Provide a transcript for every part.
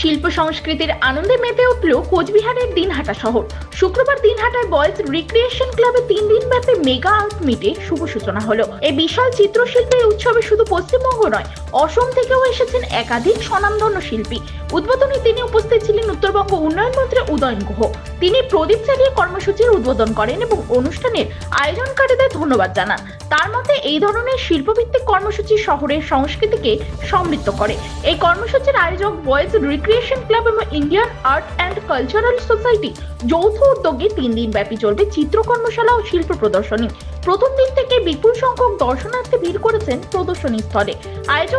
শিল্প সংস্কৃতির আনন্দে মেতে উঠল কোচবিহারের দিনহাটা শহর। শুক্রবার দিনহাটায় বয়েজ রিক্রিয়েশন ক্লাবে তিন দিন ব্যাপী মেগা আর্ট মিটে শুভ সূচনা হলো। এই বিশাল চিত্রশিল্পের উৎসবে শুধু পশ্চিমবঙ্গ নয় অসম থেকেও এসেছেন একাধিক স্বনামধন্য শিল্পী। উদ্বোধনে তিনি উপস্থিত ছিলেন উত্তরবঙ্গ উন্নয়ন মন্ত্রী উদয়ন গুহ। তিনি প্রদীপ চালিয়ে কর্মসূচির উদ্বোধন করেন এবং অনুষ্ঠানের আয়োজনকারীদের ধন্যবাদ জানান। তার মতে, এই ধরনের শিল্পভিত্তিক কর্মসূচি শহরের সংস্কৃতিকে সমৃদ্ধ করে। এই কর্মসূচির আয়োজক বয়েজ রিক্রিয়েশন ক্লাব এবং Indian art and cultural society যৌথ উদ্যোগে তিন দিন ব্যাপী চলবে চিত্র কর্মশালা ও শিল্প প্রদর্শনী। প্রথম দিন থেকে বিপুল সংখ্যক দর্শনার্থী ভিড় করেছেন প্রদর্শনী স্থলে।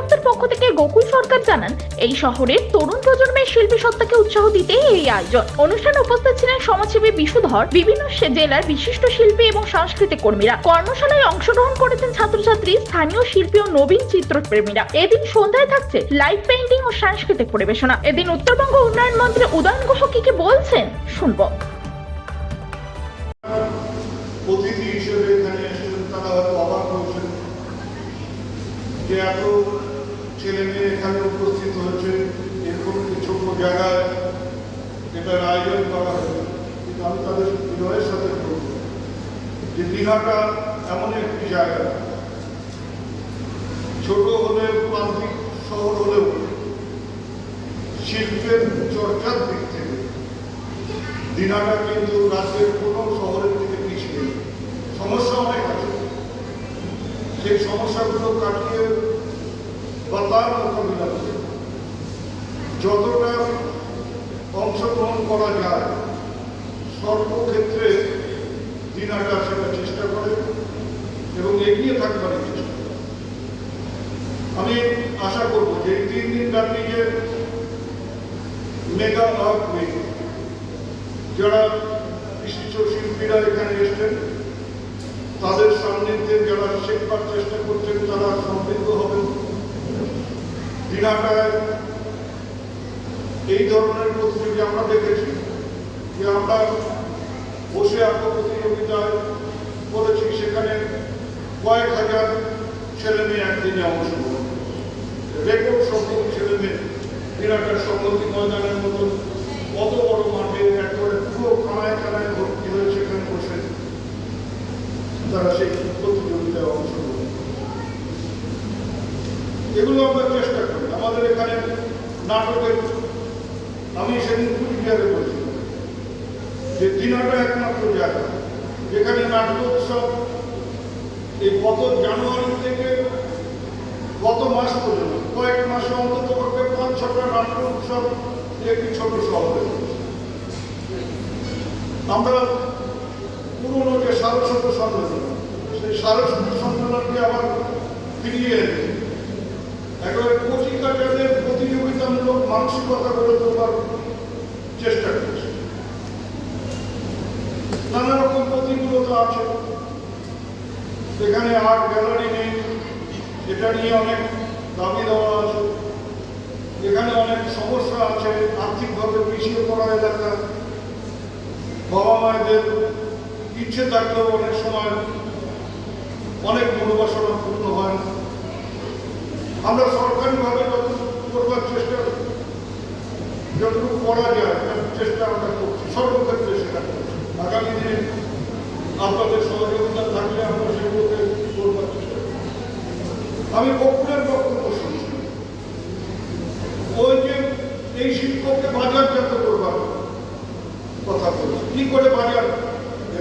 আয়োজকদের পক্ষ থেকে গোকুল সরকার জানান, এই শহরের তরুণ প্রজন্মের শিল্পী সত্তাকে উৎসাহ দিতে এই আয়োজন। অনুষ্ঠানে উপস্থিত ছিলেন সমাজসেবী বিশুধর, বিভিন্ন জেলার বিশিষ্ট শিল্পী এবং সাংস্কৃতিক কর্মীরা। কর্মশালায় অংশগ্রহণ করেছেন ছাত্রছাত্রী, স্থানীয় শিল্পী ও নবীন চিত্রপ্রেমীরা। এদিন সন্ধ্যায় থাকছে লাইভ পেইন্টিং ও সাংস্কৃতিক পরিবেশনা। এদিন উত্তরবঙ্গ উন্নয়ন মন্ত্রী উদয়ন ঘোষ কি কি বলছেন, শুনব। অতিথি হিসেবে এখানে এসেছেন তারা হয়তো অবাক হয়েছেন যে এত এখানে উপস্থিত হয়েছে এরকম ছোট্ট জায়গায় এটার আয়োজন করা হয়েছে। কিন্তু আমি তাদের বিনয়ের সাথে বলব, যে দীঘাটা এমন একটি জায়গা। ছোট হলেও, প্রান্তিক শহর হলেও, শিল্পের চর্চার দিক থেকে দিনাটা কিন্তু রাজ্যের কোনো শহরের থেকে পিছিয়ে। সমস্যা অনেক আছে। সেই সমস্যাগুলো কাটিয়ে বা তার মোকাবিলা করে যতটা অংশগ্রহণ করা যায়, সর্বক্ষেত্রে দিনাটা সেটা চেষ্টা করে এবং এগিয়ে থাকবার চেষ্টা আমি আশা করব যে এই তিন দিন ব্যাপী যে মেগা উইক যারা বিশিষ্ট শিল্পীরা এখানে এসছেন, তাদের সান্নিধ্যে যারা শেখবার চেষ্টা করছেন, তারা সমৃদ্ধ হবেন এই ধরনের প্রতিযোগী আমরা দেখেছি যে আমরা বসে আঁকা প্রতিযোগিতায় করেছি সেখানে কয়েক হাজার ছেলে মেয়ে একদিনে অংশগ্রহণ রেকর্ড সংখ্যক ছেলে মেয়ে দিনাটার সম্মতি ময়দানের মতন কত বড় মাঠে একবারে পুরো কানায় কানায় ভর্তি হয়ে সেখানে বসে তারা সেই প্রতিযোগিতায় অংশগ্রহণ। এগুলো আমরা চেষ্টা আমাদের এখানে নাটকের, আমি সেদিন কুচবিহারে বলছিলাম যে দিনাটা একমাত্র জায়গা। যেখানে নাট্যোৎসব এই গত জানুয়ারি থেকে গত মাস পর্যন্ত, কয়েক মাসে অন্তত পক্ষে পাঁচ, ছটা নাট্য উৎসব একটি ছোট শহরে আমরা পুরনো যে সারস্বত সম্মেলন, সেই সারস্বত সম্মেলনকে আবার ফিরিয়ে এনে একেবারে কচি কাটাদের প্রতিযোগিতামূলক মানসিকতা গড়ে তোলার চেষ্টা করছে। নানা রকম প্রতিকূলতা আছে। এখানে আর্ট গ্যালারি নেই, এটা নিয়ে অনেক দাবি দেওয়া আছে। এখানে অনেক সমস্যা আছে, আর্থিকভাবে পিছিয়ে পড়া এলাকা। বাবা মায়েদের ইচ্ছে থাকলেও অনেক সময় অনেক মনোবাসনা। আমরা সরকারিভাবে যতটুকু করবার চেষ্টা যতটুকু করা যায় চেষ্টা আমরা করছি, সর্বক্ষেত্রে সেটা করছি। আগামী দিনে আপনাদের সহযোগিতা থাকলে আমরা সেগুলোকে করবার চেষ্টা আমি বকুলের বক্তব্য শুনছি ওই যে এই শিল্পকে বাজারজাত করবার কথা বলছে। কি করে বাজার?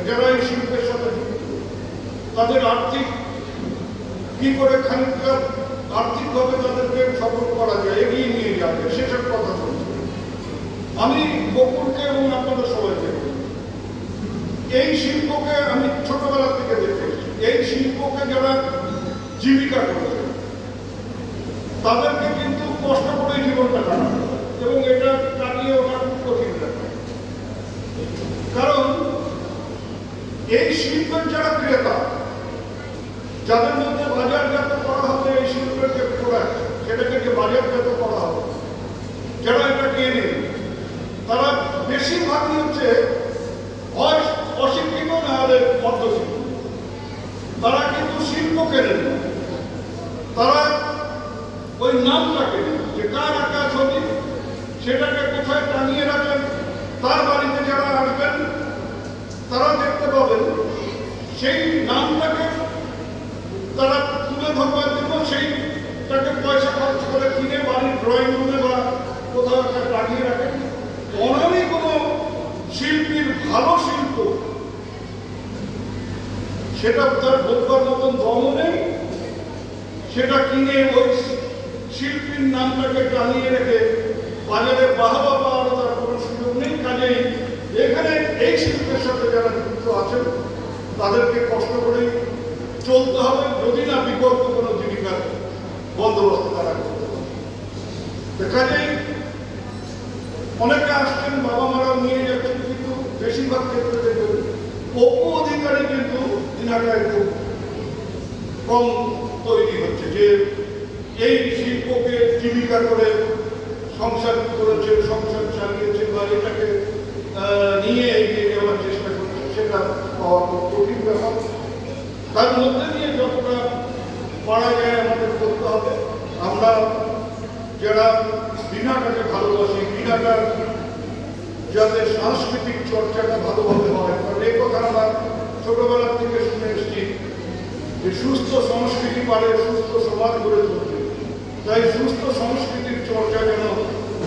যারা এই শিল্পের সাথে যুক্ত, তাদের আর্থিক কি করে খানিকটা আর্থিকভাবে তাদেরকে সফল করা যায়, এগিয়ে নিয়ে যাবে, সেসব কথা বলছে আমি বকুলকে এবং আপনাদের সবাইকে এই শিল্পকে আমি ছোটবেলা থেকে দেখে এই শিল্পকে যারা জীবিকা করেছে, তাদেরকে কিন্তু কষ্ট করে জীবনটা হয়। এবং এটা কাটিয়ে ওঠা খুব কঠিন কারণ এই শিল্পের যারা ক্রেতা, যাদের মধ্যে বাজারজাত করা হবে এই শিল্পের যে প্রোডাক্ট সেটাকে করা হবে। যারা এটা কেনে তারা বেশিরভাগই হচ্ছে অশিক্ষিত না হলে তারা কিন্তু শিল্প কেনেন তারা ওই নামটা কেনে যে কার আঁকা ছবি, সেটাকে কোথায় টাঙিয়ে রাখেন, তার বাড়িতে যারা আসবেন, তারা দেখতে পাবেন, সেই নামটাকে তারা তুলে ধরবার জন্য সেইটাকে পয়সা খরচ করে কিনে বাড়ির ড্রয়িং রুমে বা কোথাও একটা টাঙিয়ে রাখেন অনারই কোনো শিল্পীর ভালো শিল্প সেটা তার বোধবার মতন দমও নেই সেটা কিনে ওই শিল্পীর নামটাকে টানিয়ে রেখে বাজারে বাহবা পাওয়ার তার কোনো সুযোগ নেই। কাজেই এখানে এই শিল্পের সাথে যারা যুক্ত আছেন, তাদেরকে কষ্ট করেই চলতে হবে। যদি না বিকল্প কোনো জীবিকার বন্দোবস্ত তারা করতে পারে। কাজেই অনেকে আসছেন বাবা মারাও নিয়ে যাচ্ছেন, কিন্তু বেশিরভাগ ক্ষেত্রে দেখবেন অপু অধিকারী কিন্তু দিনাটায় খুব কম তৈরি হচ্ছে। যে এই জীবিকা করে সংসার করেছে, সংসার চালিয়েছে বা এটাকে নিয়ে এগিয়ে যাওয়ার চেষ্টা করছে, সেটা পাওয়া কঠিন ব্যাপার। তার মধ্যে দিয়ে যতটা পারা যায় আমাদের করতে হবে। আমরা যারা বিনাটাকে ভালোবাসি বিনাটার যাতে সাংস্কৃতিক চর্চাটা ভালোভাবে হয়, কারণ এই কথা আমরা ছোটবেলা থেকে শুনে এসেছি যে সুস্থ সংস্কৃতি পারে, সুস্থ সমাজ গড়ে তুলতে। তাই সুস্থ সংস্কৃতির চর্চা যেন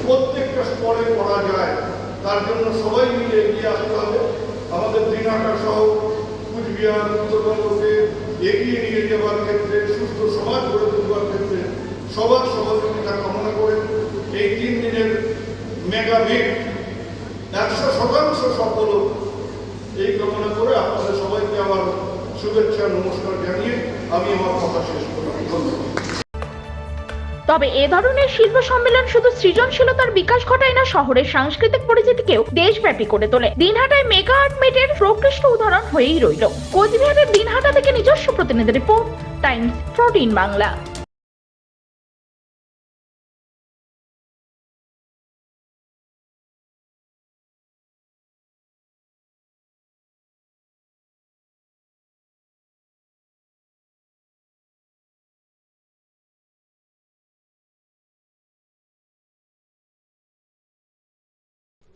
প্রত্যেকটা স্তরে করা যায়, তার জন্য সবাই মিলে এগিয়ে আসতে হবে। আমাদের দিনাটা সহ কুচবিহার, উত্তরবঙ্গকে এগিয়ে নিয়ে যাওয়ার ক্ষেত্রে, সুস্থ সমাজ গড়ে তুলবার ক্ষেত্রে সবার সহযোগিতা কামনা করে এই তিন দিনের মেগা মিট একশো শতাংশ সফল এই কামনা করে আপনাদের সবাইকে আমার শুভেচ্ছা, নমস্কার জানিয়ে আমি আমার কথা শেষ করলাম। ধন্যবাদ। তবে এ ধরনের শিল্প সম্মেলন শুধু সৃজনশীলতার বিকাশ ঘটায় না, শহরের সাংস্কৃতিক পরিচিতিকেও দেশব্যাপী করে তোলে। দিনহাটায় মেগা আর্ট মেটের প্রকৃষ্ট উদাহরণ হয়েই রইল। কোচবিহারের দিনহাটা থেকে নিজস্ব প্রতিনিধি রিপোর্ট, টাইমস প্রোটিন বাংলা।